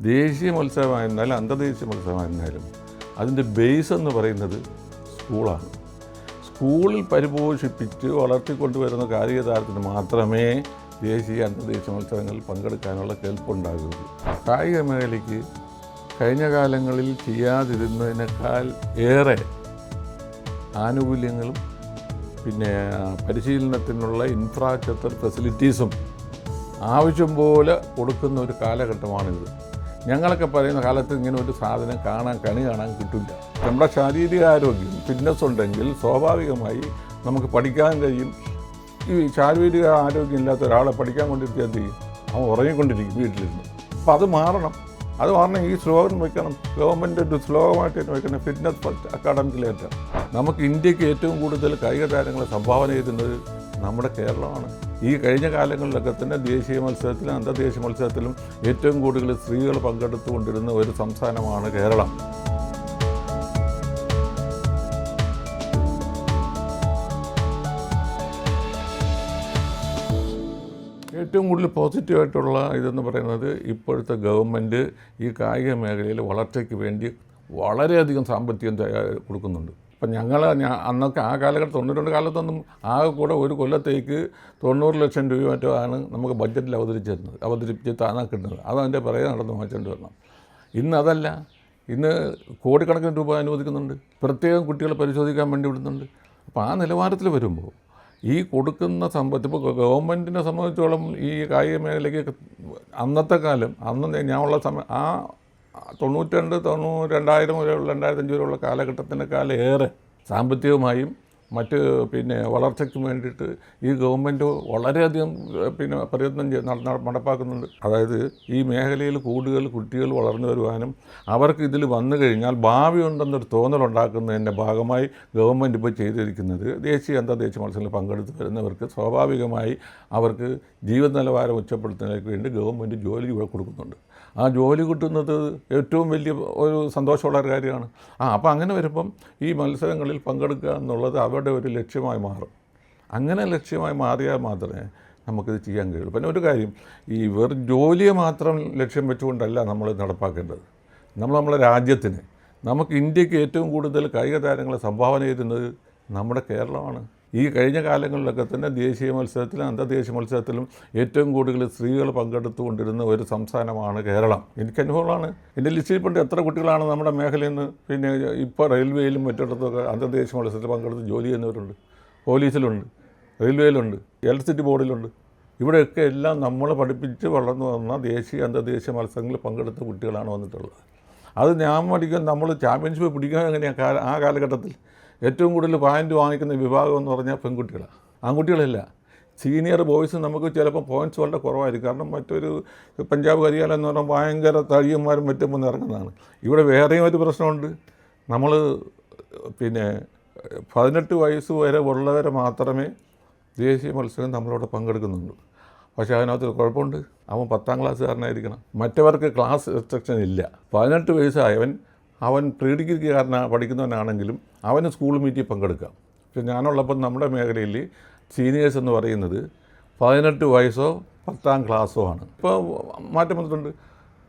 ദേശീയ മത്സരമായിരുന്നാലും അന്തർദേശീയ മത്സരമായിരുന്നാലും അതിന്റെ ബേസ് എന്ന് പറയുന്നത് സ്കൂളാണ് സ്കൂളിൽ പരിപോഷിപ്പിച്ച് വളർത്തിക്കൊണ്ടുവരുന്ന കായിക താരത്തിന് മാത്രമേ ദേശീയ അന്തർദേശീയ മത്സരങ്ങളിൽ പങ്കെടുക്കാനുള്ള കേൾപ്പുണ്ടാകുകയുള്ളൂ കായിക മേഖലയ്ക്ക് കഴിഞ്ഞ കാലങ്ങളിൽ ചെയ്യാതിരുന്നതിനേക്കാൾ ഏറെ ആനുകൂല്യങ്ങളും പിന്നെ പരിശീലനത്തിനുള്ള ഇൻഫ്രാസ്ട്രക്ചർ ഫെസിലിറ്റീസും ആവശ്യം പോലെ കൊടുക്കുന്ന ഒരു കാലഘട്ടമാണിത്. ഞങ്ങളൊക്കെ പറയുന്ന കാലത്ത് ഇങ്ങനെ ഒരു സാധനം കാണാൻ കണി കാണാൻ കിട്ടില്ല. നമ്മുടെ ശാരീരിക ആരോഗ്യം ഫിറ്റ്നസ് ഉണ്ടെങ്കിൽ സ്വാഭാവികമായി നമുക്ക് പഠിക്കാൻ കഴിയും. ഈ ശാരീരിക ആരോഗ്യം ഇല്ലാത്ത ഒരാളെ പഠിക്കാൻ കൊണ്ടിരിക്കാൻ ചെയ്യും? അവൻ ഉറങ്ങിക്കൊണ്ടിരിക്കും വീട്ടിലിരുന്ന്. അപ്പോൾ അത് മാറണം. അത് മാറണം. ഈ സ്ലോഗൻ വയ്ക്കണം ഗവൺമെന്റ് ഒരു സ്ലോഗമായിട്ട് തന്നെ വയ്ക്കണം ഫിറ്റ്നസ് ഫസ്റ്റ് നമുക്ക് ഇന്ത്യയ്ക്ക് ഏറ്റവും കൂടുതൽ കായിക താരങ്ങളെ സംഭാവന ചെയ്യുന്നത് നമ്മുടെ കേരളമാണ്. ഈ കഴിഞ്ഞ കാലങ്ങളിലൊക്കെ തന്നെ ദേശീയ മത്സരത്തിലും അന്തർദേശീയ മത്സരത്തിലും ഏറ്റവും കൂടുതൽ സ്ത്രീകൾ പങ്കെടുത്തുകൊണ്ടിരുന്ന ഒരു സംസ്ഥാനമാണ് കേരളം. ഏറ്റവും കൂടുതൽ പോസിറ്റീവായിട്ടുള്ള ഇതെന്ന് പറയുന്നത് ഇപ്പോഴത്തെ ഗവൺമെന്റ് ഈ കായിക മേഖലയിൽ വളർച്ചയ്ക്ക് വേണ്ടി വളരെയധികം സാമ്പത്തികം കൊടുക്കുന്നുണ്ട്. അപ്പം ഞങ്ങൾ അന്നൊക്കെ ആ കാലഘട്ടം തൊണ്ണൂറ്റി കാലത്തൊന്നും ആകെ കൂടെ ഒരു കൊല്ലത്തേക്ക് തൊണ്ണൂറ് ലക്ഷം രൂപ മറ്റോ ആണ് നമുക്ക് ബഡ്ജറ്റിൽ അവതരിച്ചിരുന്നത് അവതരിപ്പിച്ച് താനാ കിട്ടുന്നത് അതതിന്റെ പിറകെ നടന്ന് വാങ്ങിച്ചുകൊണ്ട് വരണം. ഇന്ന് അതല്ല. ഇന്ന് കോടിക്കണക്കിന് രൂപ അനുവദിക്കുന്നുണ്ട്. പ്രത്യേകം കുട്ടികളെ പരിശോധിക്കാൻ വേണ്ടി വിടുന്നുണ്ട്. അപ്പോൾ ആ നിലവാരത്തിൽ വരുമ്പോൾ ഈ കൊടുക്കുന്ന സമ്പത്ത് ഇപ്പോൾ ഗവൺമെന്റിനെ സംബന്ധിച്ചോളം ഈ കായിക മേഖലയ്ക്ക് അന്നത്തെ കാലം അന്ന് ഞാൻ ഉള്ള സമയം ആ തൊണ്ണൂറ്റിരണ്ട് തൊണ്ണൂറ് രണ്ടായിരം വരെയുള്ള രണ്ടായിരത്തഞ്ച് വരെയുള്ള കാലഘട്ടത്തിനേക്കാൾ ഏറെ സാമ്പത്തികമായും മറ്റ് പിന്നെ വളർച്ചയ്ക്ക് വേണ്ടിയിട്ട് ഈ ഗവൺമെന്റ് വളരെയധികം പിന്നെ പ്രയത്നം ചെയ്ത് നട- നട- നടപ്പാക്കുന്നുണ്ട്. അതായത് ഈ മേഖലയിൽ കൂടുതൽ കുട്ടികൾ വളർന്നു വരുവാനും അവർക്ക് ഇതിൽ വന്നു കഴിഞ്ഞാൽ ഭാവി ഉണ്ടെന്നൊരു തോന്നലുണ്ടാക്കുന്നതിന്റെ ഭാഗമായി ഗവൺമെന്റ് ഇപ്പോൾ ചെയ്തിരിക്കുന്നത് ദേശീയ അന്തർദേശീയ മത്സരങ്ങളിൽ പങ്കെടുത്ത് വരുന്നവർക്ക് സ്വാഭാവികമായി അവർക്ക് ജീവിത നിലവാരം ഉച്ചപ്പെടുത്തുന്നതിലേക്ക് വേണ്ടി ഗവൺമെന്റ് ജോലി കൊടുക്കുന്നുണ്ട്. ആ ജോലി കിട്ടുന്നത് ഏറ്റവും വലിയ ഒരു സന്തോഷമുള്ള ഒരു കാര്യമാണ്. ആ അപ്പോൾ അങ്ങനെ വരുമ്പം ഈ മത്സരങ്ങളിൽ പങ്കെടുക്കുക എന്നുള്ളത് അവരുടെ ഒരു ലക്ഷ്യമായി മാറും. അങ്ങനെ ലക്ഷ്യമായി മാറിയാൽ മാത്രമേ നമുക്കിത് ചെയ്യാൻ കഴിയുള്ളൂ. പിന്നെ ഒരു കാര്യം ഈ വെറും ജോലിയെ മാത്രം ലക്ഷ്യം വെച്ചുകൊണ്ടല്ല നമ്മൾ നടപ്പാക്കേണ്ടത്. നമ്മൾ നമ്മുടെ രാജ്യത്തിന് നമുക്ക് ഇന്ത്യയ്ക്ക് ഏറ്റവും കൂടുതൽ കായിക താരങ്ങളെ സംഭാവന ചെയ്യുന്നത് നമ്മുടെ കേരളമാണ്. ഈ കഴിഞ്ഞ കാലങ്ങളിലൊക്കെ തന്നെ ദേശീയ മത്സരത്തിലും അന്തർദേശീയ മത്സരത്തിലും ഏറ്റവും കൂടുതൽ സ്ത്രീകൾ പങ്കെടുത്തുകൊണ്ടിരുന്ന ഒരു സംസ്ഥാനമാണ് കേരളം. എനിക്ക് അനുഭവമാണ് എന്റെ ലിസ്റ്റിൽ പണ്ട് എത്ര കുട്ടികളാണ് നമ്മുടെ മേഖലയിൽ നിന്ന് പിന്നെ ഇപ്പോൾ റെയിൽവേയിലും മറ്റിടത്തൊക്കെ അന്തർദേശീയ മത്സരത്തിൽ പങ്കെടുത്ത് ജോലി ചെയ്യുന്നവരുണ്ട് പോലീസിലുണ്ട് റെയിൽവേയിലുണ്ട് ഇലക്ട്രിസിറ്റി ബോർഡിലുണ്ട്. ഇവിടെയൊക്കെ എല്ലാം നമ്മൾ പഠിപ്പിച്ച് വളർന്നു വന്ന ദേശീയ അന്തർദേശീയ മത്സരങ്ങളിൽ പങ്കെടുത്ത കുട്ടികളാണ് വന്നിട്ടുള്ളത്. അത് ഞാൻ പഠിക്കാൻ നമ്മൾ ചാമ്പ്യൻഷിപ്പ് പിടിക്കാൻ എങ്ങനെയാണ് ആ കാലഘട്ടത്തിൽ ഏറ്റവും കൂടുതൽ പോയിന്റ് വാങ്ങിക്കുന്ന വിഭാഗം എന്ന് പറഞ്ഞാൽ പെൺകുട്ടികളാണ് ആൺകുട്ടികളല്ല. സീനിയർ ബോയ്സ് നമുക്ക് ചിലപ്പോൾ പോയിന്റ്സ് വളരെ കുറവായിരിക്കും. കാരണം മറ്റൊരു പഞ്ചാബ് ഹരിയാന എന്ന് പറഞ്ഞാൽ ഭയങ്കര തഴിയന്മാരും മറ്റും വന്ന് ഇറങ്ങുന്നതാണ്. ഇവിടെ വേറെയും ഒരു പ്രശ്നമുണ്ട്. നമ്മൾ പിന്നെ പതിനെട്ട് വയസ്സ് വരെ ഉള്ളവരെ മാത്രമേ ദേശീയ മത്സരം നമ്മളവിടെ പങ്കെടുക്കുന്നുള്ളൂ. പക്ഷേ അതിനകത്ത് കുഴപ്പമുണ്ട്. അവൻ പത്താം ക്ലാസ്സുകാരനായിരിക്കണം മറ്റവർക്ക് ക്ലാസ് റെസ്ട്രിക്ഷൻ ഇല്ല. പതിനെട്ട് വയസ്സായവൻ അവൻ പ്രീ ഡിഗ്രിക്കാരന പഠിക്കുന്നവനാണെങ്കിലും അവന് സ്കൂൾ മീറ്റിൽ പങ്കെടുക്കാം. പക്ഷെ ഞാനുള്ളപ്പം നമ്മുടെ മേഖലയിൽ സീനിയേഴ്സ് എന്ന് പറയുന്നത് പതിനെട്ട് വയസ്സോ പത്താം ക്ലാസ്സോ ആണ്. ഇപ്പോൾ മാറ്റം വന്നിട്ടുണ്ട്.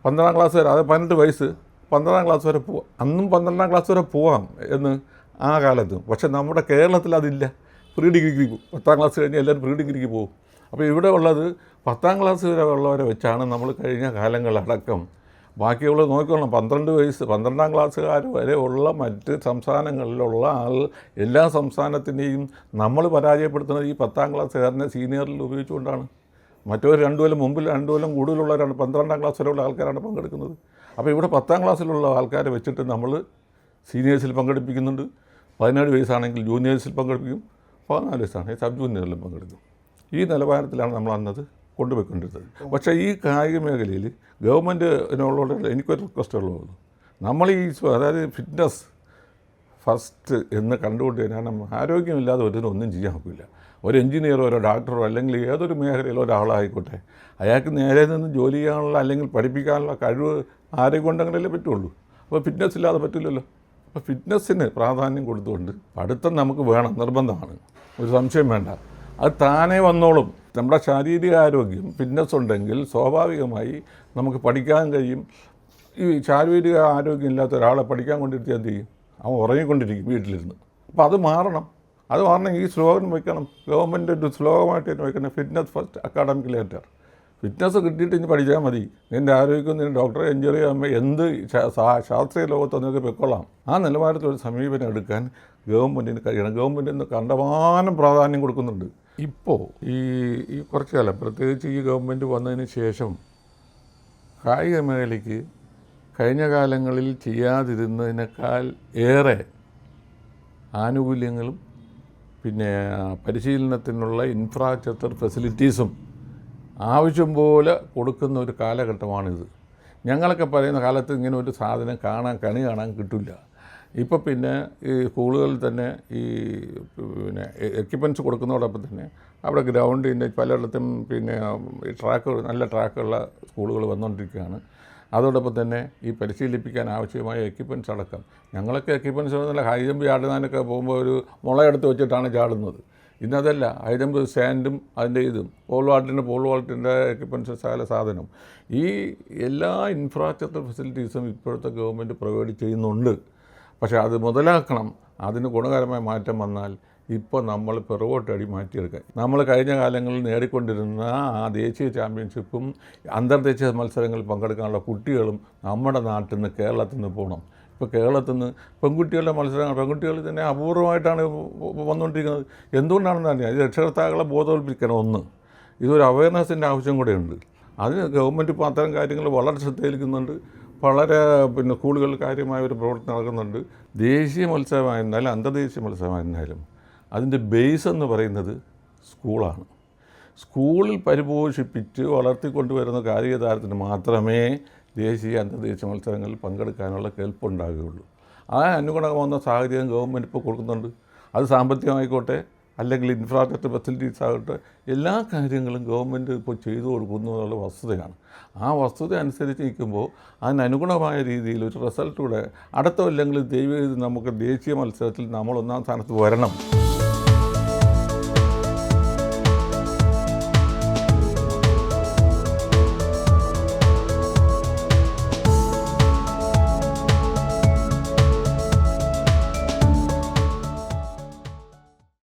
പന്ത്രണ്ടാം ക്ലാസ് വരെ അത് പതിനെട്ട് വയസ്സ് പന്ത്രണ്ടാം ക്ലാസ് വരെ പോവാം. അന്നും പന്ത്രണ്ടാം ക്ലാസ് വരെ പോവാം എന്ന് ആ കാലത്ത്. പക്ഷെ നമ്മുടെ കേരളത്തിൽ അതില്ല. പ്രീ ഡിഗ്രിക്ക് പോകും പത്താം ക്ലാസ് കഴിഞ്ഞ് എല്ലാവരും പ്രീ ഡിഗ്രിക്ക് പോകും. അപ്പോൾ ഇവിടെ ഉള്ളത് പത്താം ക്ലാസ് വരെ ഉള്ളവരെ വെച്ചാണ് നമ്മൾ കഴിഞ്ഞ കാലങ്ങളടക്കം ബാക്കിയുള്ള നോക്കിക്കൊള്ളണം പന്ത്രണ്ട് വയസ്സ് പന്ത്രണ്ടാം ക്ലാസ്സുകാർ വരെ ഉള്ള മറ്റ് സംസ്ഥാനങ്ങളിലുള്ള ആൾ എല്ലാ സംസ്ഥാനത്തിന്റെയും നമ്മൾ പരാജയപ്പെടുത്തുന്നത് ഈ പത്താം ക്ലാസ്സുകാരനെ സീനിയറിൽ ഉപയോഗിച്ചുകൊണ്ടാണ്. മറ്റൊരു രണ്ടു കൊല്ലം മുമ്പിൽ രണ്ടു കൊല്ലം കൂടുതലുള്ളവരാണ്. പന്ത്രണ്ടാം ക്ലാസ് വരെയുള്ള ആൾക്കാരാണ് പങ്കെടുക്കുന്നത്. അപ്പോൾ ഇവിടെ പത്താം ക്ലാസ്സിലുള്ള ആൾക്കാരെ വെച്ചിട്ട് നമ്മൾ സീനിയേഴ്സിൽ പങ്കെടുപ്പിക്കുന്നുണ്ട്. പതിനേഴ് വയസ്സാണെങ്കിൽ ജൂനിയേഴ്സിൽ പങ്കെടുപ്പിക്കും. പതിനാല് വയസ്സാണെങ്കിൽ സബ് ജൂനിയറിലും പങ്കെടുക്കും. ഈ നിലവാരത്തിലാണ് നമ്മൾ അന്നത് കൊണ്ടുപോയിക്കൊണ്ടിരുന്നത്. പക്ഷേ ഈ കായിക മേഖലയിൽ ഗവൺമെന്റിനോട് എനിക്കൊരു റിക്വസ്റ്റ് ഉള്ളതാണ് നമ്മൾ ഈ അതായത് ഫിറ്റ്നസ് ഫസ്റ്റ് എന്ന് കണ്ടുകൊണ്ട് കാരണം ആരോഗ്യമില്ലാതെ ഒരു ഒന്നും ചെയ്യാൻ ഒക്കില്ല. ഒരു എഞ്ചിനീയറോ ഒരു ഡോക്ടറോ അല്ലെങ്കിൽ ഏതൊരു മേഖലയിലോ ഒരാളായിക്കോട്ടെ അയാൾക്ക് നേരെ നിന്ന് ജോലി ചെയ്യാനുള്ള അല്ലെങ്കിൽ പഠിപ്പിക്കാനുള്ള കഴിവ് ആരെ കൊണ്ടെങ്കിലല്ലേ പറ്റുള്ളൂ? അപ്പോൾ ഫിറ്റ്നസ് ഇല്ലാതെ പറ്റില്ലല്ലോ. അപ്പോൾ ഫിറ്റ്നസ്സിന് പ്രാധാന്യം കൊടുത്തുകൊണ്ട് പഠിത്തം നമുക്ക് വേണം നിർബന്ധമാണ്. ഒരു സംശയം വേണ്ട. അത് താനേ വന്നോളും. നമ്മുടെ ശാരീരിക ആരോഗ്യം ഫിറ്റ്നസ് ഉണ്ടെങ്കിൽ സ്വാഭാവികമായി നമുക്ക് പഠിക്കാൻ കഴിയും. ഈ ശാരീരിക ആരോഗ്യം ഇല്ലാത്ത ഒരാളെ പഠിക്കാൻ കൊണ്ടിരുത്തി എന്ത് ചെയ്യും? അവൻ ഉറങ്ങിക്കൊണ്ടിരിക്കും വീട്ടിലിരുന്ന്. അപ്പോൾ അത് മാറണം. അത് മാറണമെങ്കിൽ ഈ സ്ലോഗൻ വയ്ക്കണം. ഗവൺമെന്റ് ഒരു സ്ലോഗമായിട്ട് തന്നെ വയ്ക്കണം. Fitness first academic later fitness കിട്ടിയിട്ട് ഇനി പഠിച്ചാൽ മതി. നിന്റെ ആരോഗ്യം നിന്റെ ഡോക്ടറെ എൻജോയ് ആകുമ്പോൾ എന്ത് ശാസ്ത്രീയ ലോകത്ത് നിനക്ക് പൊയ്ക്കൊള്ളാം. ആ നിലവാരത്തിലൊരു സമീപനം എടുക്കാൻ ഗവൺമെന്റിന് കഴിയണം. ഗവൺമെന്റിന് കണ്ടമാനം പ്രാധാന്യം കൊടുക്കുന്നുണ്ട്. ഇപ്പോൾ ഈ ഈ കുറച്ച് കാലം പ്രത്യേകിച്ച് ഈ ഗവൺമെന്റ് വന്നതിന് ശേഷം കായിക മേഖലയ്ക്ക് കഴിഞ്ഞ കാലങ്ങളിൽ ചെയ്യാതിരുന്നതിനേക്കാൾ ഏറെ ആനുകൂല്യങ്ങളും പിന്നെ പരിശീലനത്തിനുള്ള ഇൻഫ്രാസ്ട്രക്ചർ ഫെസിലിറ്റീസും ആവശ്യം പോലെ കൊടുക്കുന്ന ഒരു കാലഘട്ടമാണിത്. ഞങ്ങളൊക്കെ പറയുന്ന കാലത്ത് ഇങ്ങനെ ഒരു സാധനം കാണാൻ കണി കാണാൻ കിട്ടില്ല ഇപ്പോൾ പിന്നെ ഈ സ്കൂളുകളിൽ തന്നെ ഈ പിന്നെ എക്യുപ്മെന്റ്സ് കൊടുക്കുന്നതോടൊപ്പം തന്നെ അവിടെ ഗ്രൗണ്ടിന്റെ പലയിടത്തും പിന്നെ ട്രാക്ക് നല്ല ട്രാക്കുള്ള സ്കൂളുകൾ വന്നുകൊണ്ടിരിക്കുകയാണ് അതോടൊപ്പം തന്നെ ഈ പരിശീലിപ്പിക്കാൻ ആവശ്യമായ എക്യുപ്മെന്റ്സ് അടക്കം. ഞങ്ങളൊക്കെ എക്യുപ്മെന്റ്സ് നല്ല ഹൈ ജമ്പ് ചാടുന്നതിനൊക്കെ പോകുമ്പോൾ ഒരു മുളയെടുത്ത് വെച്ചിട്ടാണ് ചാടുന്നത്. ഇന്നതല്ല ഹൈ ജമ്പ് സ്റ്റാൻഡും അതിന്റെ ഇതും പോൾ വാൾട്ടിന്റെ പോൾ വാൾട്ടിന്റെ എക്യുപ്മെന്റ്സ് സകല സാധനം. ഈ എല്ലാ ഇൻഫ്രാസ്ട്രക്ചർ ഫെസിലിറ്റീസും ഇപ്പോഴത്തെ ഗവൺമെന്റ് പ്രൊവൈഡ് ചെയ്യുന്നുണ്ട്. പക്ഷേ അത് മുതലാക്കണം. അതിന് ഗുണകരമായ മാറ്റം വന്നാൽ ഇപ്പോൾ നമ്മൾ പിറകോട്ടടി മാറ്റിയെടുക്കാൻ നമ്മൾ കഴിഞ്ഞ കാലങ്ങളിൽ നേടിക്കൊണ്ടിരുന്ന ആ ദേശീയ ചാമ്പ്യൻഷിപ്പും അന്തർദേശീയ മത്സരങ്ങളിൽ പങ്കെടുക്കാനുള്ള കുട്ടികളും നമ്മുടെ നാട്ടിൽ നിന്ന് കേരളത്തിൽ നിന്ന് പോകണം ഇപ്പോൾ കേരളത്തിൽ നിന്ന് പെൺകുട്ടികളുടെ മത്സരങ്ങൾ പെൺകുട്ടികൾ തന്നെ അപൂർവമായിട്ടാണ് വന്നുകൊണ്ടിരിക്കുന്നത് എന്തുകൊണ്ടാണെന്ന് അറിയാം ഇത് രക്ഷകർത്താക്കളെ ബോധവൽപ്പിക്കണം ഒന്ന്. ഇതൊരു അവയർനെസ്സിന്റെ ആവശ്യം കൂടെയുണ്ട്. അതിന് ഗവൺമെന്റ് ഇപ്പോൾ അത്തരം കാര്യങ്ങൾ വളരെ ശ്രദ്ധയിലിരിക്കുന്നുണ്ട് വളരെ പിന്നെ സ്കൂളുകളിൽ കാര്യമായ ഒരു പ്രവർത്തനം നടക്കുന്നുണ്ട്. ദേശീയ മത്സരമായിരുന്നാലും അന്തർദേശീയ മത്സരമായിരുന്നാലും അതിന്റെ ബേസ് എന്ന് പറയുന്നത് സ്കൂളാണ് സ്കൂളിൽ പരിപോഷിപ്പിച്ച് വളർത്തിക്കൊണ്ടുവരുന്ന കായിക താരത്തിന് മാത്രമേ ദേശീയ അന്തർദേശീയ മത്സരങ്ങളിൽ പങ്കെടുക്കാനുള്ള കേൾപ്പുണ്ടാകുകയുള്ളൂ ആ അനുഗുണമാകുന്ന സാഹചര്യം ഗവൺമെന്റ് ഇപ്പോൾ കൊടുക്കുന്നുണ്ട്. അത് സാമ്പത്തികമായിക്കോട്ടെ അല്ലെങ്കിൽ ഇൻഫ്രാസ്ട്രക്ചർ ഫെസിലിറ്റീസ് ആകട്ടെ എല്ലാ കാര്യങ്ങളും ഗവൺമെന്റ് ഇപ്പോൾ ചെയ്തു കൊടുക്കുന്നു എന്നുള്ള വസ്തുതയാണ്. ആ വസ്തുത അനുസരിച്ച് നിൽക്കുമ്പോൾ അതിനനുഗുണമായ രീതിയിൽ ഒരു റിസൾട്ടൂടെ അടുത്ത കൊല്ലങ്ങളിൽ ദൈവം നമുക്ക് ദേശീയ മത്സരത്തിൽ നമ്മൾ ഒന്നാം സ്ഥാനത്ത് വരണം.